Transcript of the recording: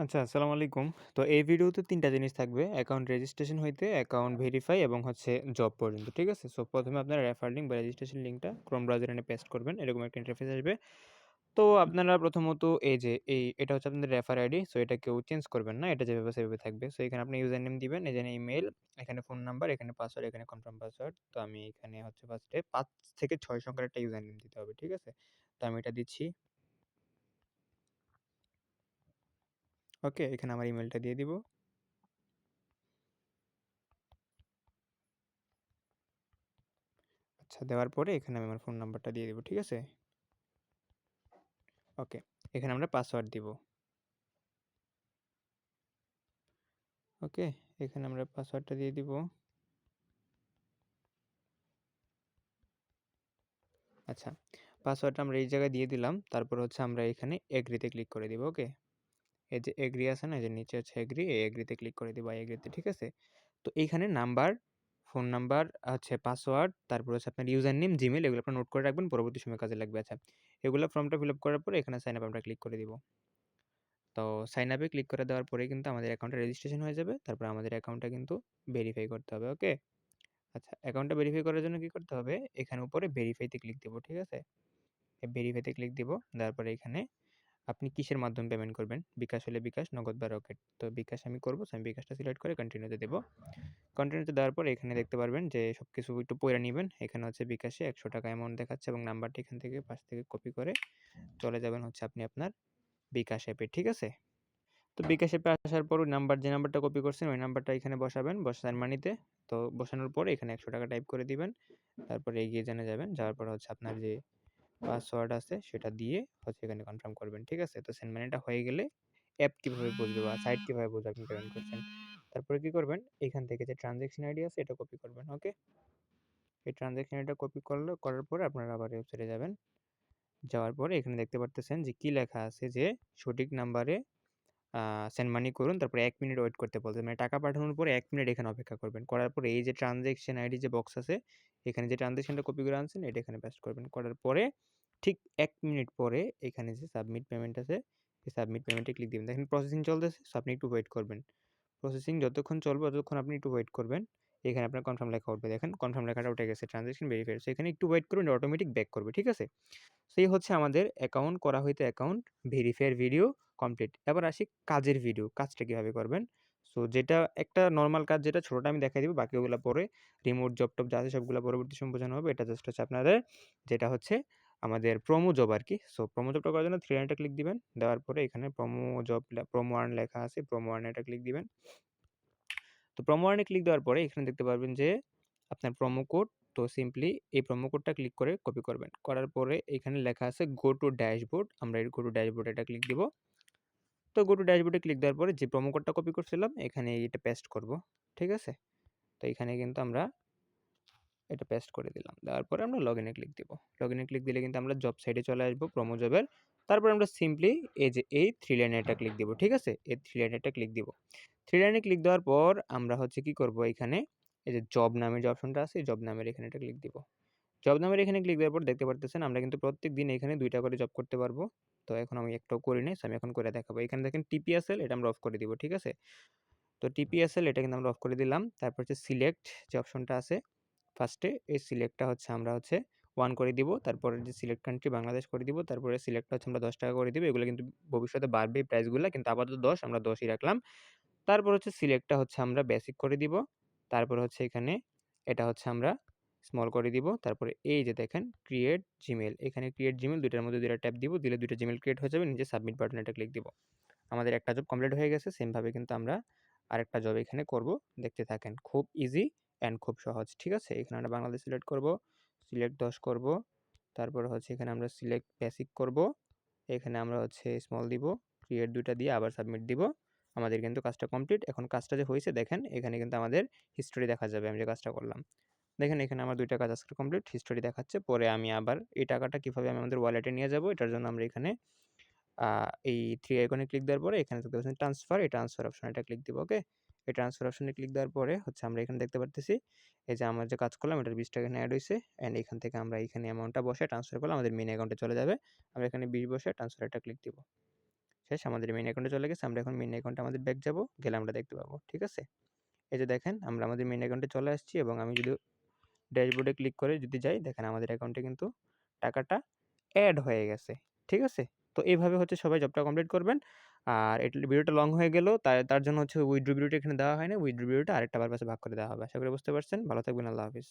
আচ্ছা, আসসালামু আলাইকুম। তো এই ভিডিওতে ৩ টা জিনিস থাকবে। অ্যাকাউন্ট রেজিস্ট্রেশন হইতে অ্যাকাউন্ট ভেরিফাই এবং হচ্ছে জব পর্যন্ত। ঠিক আছে? সো ১ম এ আপনারা রেফার লিঙ্ক বা রেজিস্ট্রেশন লিঙ্কটা ক্রোম ব্রাউজারে এনে পেস্ট করবেন। এরকম একটা ইন্টারফেস আসবে। তো আপনারা প্রথমত এই যে এই এটা হচ্ছে আপনাদের রেফার আইডি। সো এটা কেউ চেঞ্জ করবেন না। এটা যেভাবে সেভাবে থাকবে। সো এখানে আপনি ইউজার নেম দিবেন, এখানে ইমেল এখানে ফোন নাম্বার, এখানে পাসওয়ার্ড, এখানে কনফার্ম পাসওয়ার্ড। তো আমি এখানে হচ্ছে ফার্স্টে পাঁচ থেকে ছয় সংখ্যার একটা ইউজার নেম দিতে হবে। ঠিক আছে? তো আমি এটা দিচ্ছি। ওকে, এখানে আমার ইমেইলটা দিয়ে দিব। আচ্ছা, দেওয়ার পরে এখানে আমি আমার ফোন নাম্বারটা দিয়ে দিব। ঠিক আছে? ওকে, এখানে আমরা পাসওয়ার্ড দিব। ওকে, এখানে আমরা পাসওয়ার্ডটা দিয়ে দিব। আচ্ছা, পাসওয়ার্ডটা আমরা এই জায়গায় দিয়ে দিলাম। তারপর হচ্ছে আমরা এখানে এগ্রিতে ক্লিক করে দিব। ওকে? এই যে এগ্রি আছে না? এই যে নিচে হচ্ছে এগ্রি, এই এগ্রিতে ক্লিক করে দিব, এগ্রিতে। ঠিক আছে? তো এইখানে নাম্বার, ফোন নাম্বার, হচ্ছে পাসওয়ার্ড, তারপর হচ্ছে আপনার ইউজার নেম, জিমেল এগুলো আপনার নোট করে রাখবেন। পরবর্তী সময়ে কাজে লাগবে। আচ্ছা, এগুলো ফর্মটা ফিল আপ করার পরে এখানে সাইন আপ আমরা ক্লিক করে দিব। তো সাইন আপে ক্লিক করে দেওয়ার পরেই কিন্তু আমাদের অ্যাকাউন্টটা রেজিস্ট্রেশন হয়ে যাবে। তারপর আমাদের অ্যাকাউন্টটা কিন্তু ভেরিফাই করতে হবে। ওকে? আচ্ছা, অ্যাকাউন্টটা ভেরিফাই করার জন্য কি করতে হবে? এখানে উপরে ভেরিফাইতে ক্লিক দিব। ঠিক আছে? ভেরিফাইতে ক্লিক দিব। দেওয়ার পরে এখানে আপনি কিসের মাধ্যমে পেমেন্ট করবেন? বিকাশ হলে বিকাশ, নগদ বা রকেট। তো বিকাশ আমি করব আমি বিকাশটা সিলেক্ট করে কন্টিনিউতে দেব। কন্টিনিউতে দেওয়ার পর এখানে দেখতে পারবেন যে সবকিছু একটু পইড়া নিবেন। এখানে হচ্ছে বিকাশে ৳১০০ অ্যামাউন্ট দেখাচ্ছে এবং নাম্বারটা এখান থেকে পাশ থেকে কপি করে চলে যাবেন হচ্ছে আপনি আপনার বিকাশ অ্যাপে। ঠিক আছে? তো বিকাশ অ্যাপে আসার পর ওই নাম্বার যে নাম্বারটা কপি করছেন ওই নাম্বারটা এখানে বসাবেন বসান মানিতে। তো বসানোর পরে এখানে ৳১০০ টাইপ করে দিবেন। তারপরে এগিয়ে জেনে যাবেন। যাওয়ার পর হচ্ছে আপনার যে পাসওয়ার্ড আছে সেটা দিয়ে হচ্ছে এখানে কনফার্ম করবেন। ঠিক আছে? তো সেন্ড মানিটা হয়ে গেলে অ্যাপ কীভাবে বুঝবে বা সাইট কীভাবে বুঝবে আপনি পেমেন্ট করছেন। তারপরে কি করবেন? এখান থেকে যে ট্রান্সেকশন আইডি আছে এটা কপি করবেন। ওকে? এই ট্রান্সেকশন আইডিটা কপি করলে করার পরে আপনারা আবার ওয়েবসাইটে যাবেন। যাওয়ার পরে এখানে দেখতে পারতেছেন যে কি লেখা আছে যে সঠিক নাম্বারে সেন্ড মানি করুন। তারপরে এক মিনিট ওয়েট করতে বলছে। মানে টাকা পাঠানোর পরে এক মিনিট এখানে অপেক্ষা করবেন। করার পরে এই যে ট্রান্সেকশন আইডি যে বক্স আছে, এখানে যে ট্রান্সেকশনটা কপি করে আনছেন এটা এখানে পেস্ট করবেন। করার পরে ঠিক এক মিনিট পরে এখানে যে সাবমিট পেমেন্ট আছে, এই সাবমিট পেমেন্টে ক্লিক দিবেন। দেখেন প্রসেসিং চলতেছে। সো আপনি একটু ওয়েট করবেন। প্রসেসিং যতক্ষণ চলবে ততক্ষণ আপনি একটু ওয়েট করবেন। এখানে আপনার কনফার্ম লেখা উঠবে। দেখেন কনফার্ম লেখাটা উঠে গেছে। Transaction verified. সো এখানে একটু ওয়েট করুন অটোমেটিক ব্যাক করবে। ঠিক আছে? সেই হচ্ছে আমাদের অ্যাকাউন্ট করা হইতে অ্যাকাউন্ট ভেরিফাইয়ের ভিডিও কমপ্লিট। এবার আসি কাজের ভিডিও। কাজটা কীভাবে করবেন? সো যেটা একটা নর্মাল কাজ যেটা ছোটটা আমি দেখাই দিব। বাকিগুলা পরে রিমোট জব-টব যা আছে সবগুলা পরবর্তী সময়ে বোঝানো হবে। এটা জাস্ট হচ্ছে আপনাদের যেটা হচ্ছে আমাদের প্রোমো জব আর কি সো প্রোমো জবটা করার জন্য থ্রি লাইনটা ক্লিক দিবেন। দেওয়ার পরে এখানে প্রোমো জব প্রোমো আর্ন লেখা আছে। প্রোমো আর্ন এটা ক্লিক দিবেন। তো প্রোমো আর্নে ক্লিক দেওয়ার পরে এখানে দেখতে পারবেন যে আপনার প্রোমো কোড তো সিম্পলি এই প্রোমো কোডটা ক্লিক করে কপি করবেন। করার পরে এখানে লেখা আছে গো টু ড্যাশবোর্ড। আমরা এই গো টু ড্যাশবোর্ড এটা ক্লিক দিব। গো টু ড্যাশবোর্ডে ক্লিক দেওয়ার পরে যে প্রোমো কোডটা কপি করছিলাম এখানে এটা পেস্ট করব। ঠিক আছে? তো এখানে কিন্তু আমরা এটা পেস্ট করে দিলাম। দেওয়ার পরে আমরা লগইনে ক্লিক দিব। লগইনে ক্লিক দিলে কিন্তু আমরা জব সাইডে চলে আসব প্রোমো জবের। তারপরে আমরা সিম্পলি এই যে, এই থ্রি লাইনে এটা ক্লিক দিব। ঠিক আছে? এই থ্রি লাইনে এটা ক্লিক দিব। থ্রি লাইনে ক্লিক দেওয়ার পর আমরা হচ্ছে কি করব এখানে এই যে জব নামের যে অপশনটা আছে জব নামের এখানে এটা ক্লিক দিব। জব নামের এখানে ক্লিক দেওয়ার পর দেখতে পারতেছেন আমরা কিন্তু প্রত্যেকদিন এখানে ২ টা করে জব করতে পারব। তো এখন আমি একটাও করি নাই। আমি এখন করে দেখাবো। এখানে দেখেন টিপিএসএল এটা আমরা অফ করে দিব। ঠিক আছে? তো টিপিএসএল এটা কিন্তু আমরা অফ করে দিলাম। তারপর হচ্ছে সিলেক্ট যে অপশনটা আছে ফার্স্টে এই সিলেক্টটা হচ্ছে আমরা হচ্ছে ওয়ান করে দিব। তারপরে যে সিলেক্ট কান্ট্রি বাংলাদেশ করে দিব। তারপরে সিলেক্টটা হচ্ছে আমরা ৳১০ করে দিব। এগুলো কিন্তু ভবিষ্যতে বাড়বে প্রাইসগুলা। কিন্তু আপাতত ১০ আমরা ১০ ই রাখলাম। তারপর হচ্ছে সিলেক্টটা হচ্ছে আমরা বেসিক করে দিব। তারপর হচ্ছে এখানে এটা হচ্ছে আমরা স্মল করে দিব। তারপরে এই যে দেখেন ক্রিয়েট জিমেল এখানে ক্রিয়েট জিমেল ২ টার মধ্যে দুইটা ট্যাপ দিব। দিলে ২ জিমেল ক্রিয়েট হয়ে যাবে। নিজে সাবমিট বাটনে এটা ক্লিক দিব। আমাদের একটা জব কমপ্লিট হয়ে গেছে। সেম ভাবে কিন্তু আমরা আরেকটা জব এখানে করব। দেখতে থাকেন। খুব ইজি অ্যান্ড খুব সহজ। ঠিক আছে? এখানে আমরা বাংলাদেশ সিলেক্ট করব। সিলেক্ট ১০ করব। তারপর হচ্ছে এখানে আমরা সিলেক্ট বেসিক করব। এখানে আমরা হচ্ছে স্মল দিব। ক্রিয়েট দুইটা দিয়ে আবার সাবমিট দিব। আমাদের কিন্তু কাজটা কমপ্লিট। এখন কাজটা যে হয়েছে, দেখেন, এখানে কিন্তু আমাদের হিস্টোরি দেখা যাবে, আমি যে কাজটা করলাম। দেখেন, এখানে আমার দুইটা কাজ আজকে কমপ্লিট। হিস্টোরি দেখাচ্ছে। পরে আমি আবার এই টাকাটা কীভাবে আমি আমাদের ওয়ালেটে নিয়ে যাব, এটার জন্য আমরা এখানে এই থ্রি আইকনে ক্লিক দেওয়ার পরে এখানে দেখতে পাচ্ছেন ট্রান্সফার এই ট্রান্সফার অপশন এটা ক্লিক দিব। ওকে? এই ট্রান্সফার অপশনে ক্লিক দেওয়ার পরে হচ্ছে আমরা এখানে দেখতে পারতেছি, এই যে আমরা যে কাজ করলাম, এটার ২০ টাকা এখানে এড হইছে। অ্যান্ড এখান থেকে আমরা এখানে অ্যামাউন্টটা বসে ট্রান্সফার করলে আমাদের মেন অ্যাকাউন্টে চলে যাবে। আমরা এখানে বিশ বসে ট্রান্সফার এটা ক্লিক দিব। শেষ, আমাদের মেন অ্যাকাউন্টে চলে গেছে, আমরা এখন মেইন অ্যাকাউন্টে আমাদের ব্যাক যাব, গেলে আমরা দেখতে পাবো, ঠিক আছে এই যে দেখেন, আমরা আমাদের মেন অ্যাকাউন্টে চলে আসছি এবং আমি যদি ড্যাশবোর্ডে ক্লিক করে যদি যাই, দেখেন আমাদের অ্যাকাউন্টে কিন্তু টাকাটা অ্যাড হয়ে গেছে, ঠিক আছে? তো এইভাবে হচ্ছে সবাই জবটা কমপ্লিট করবেন। আর এটা ভিডিওটা লং হয়ে গেল তার তার জন্য হচ্ছে উইড্রো ভিডিওটা এখানে দেওয়া হয় না ভিডিওটা আরেকটা বার পাশে ভাগ করে দেওয়া হবে, আশা করি বুঝতে পারছেন। ভালো থাকবেন, আল্লাহ হাফিজ।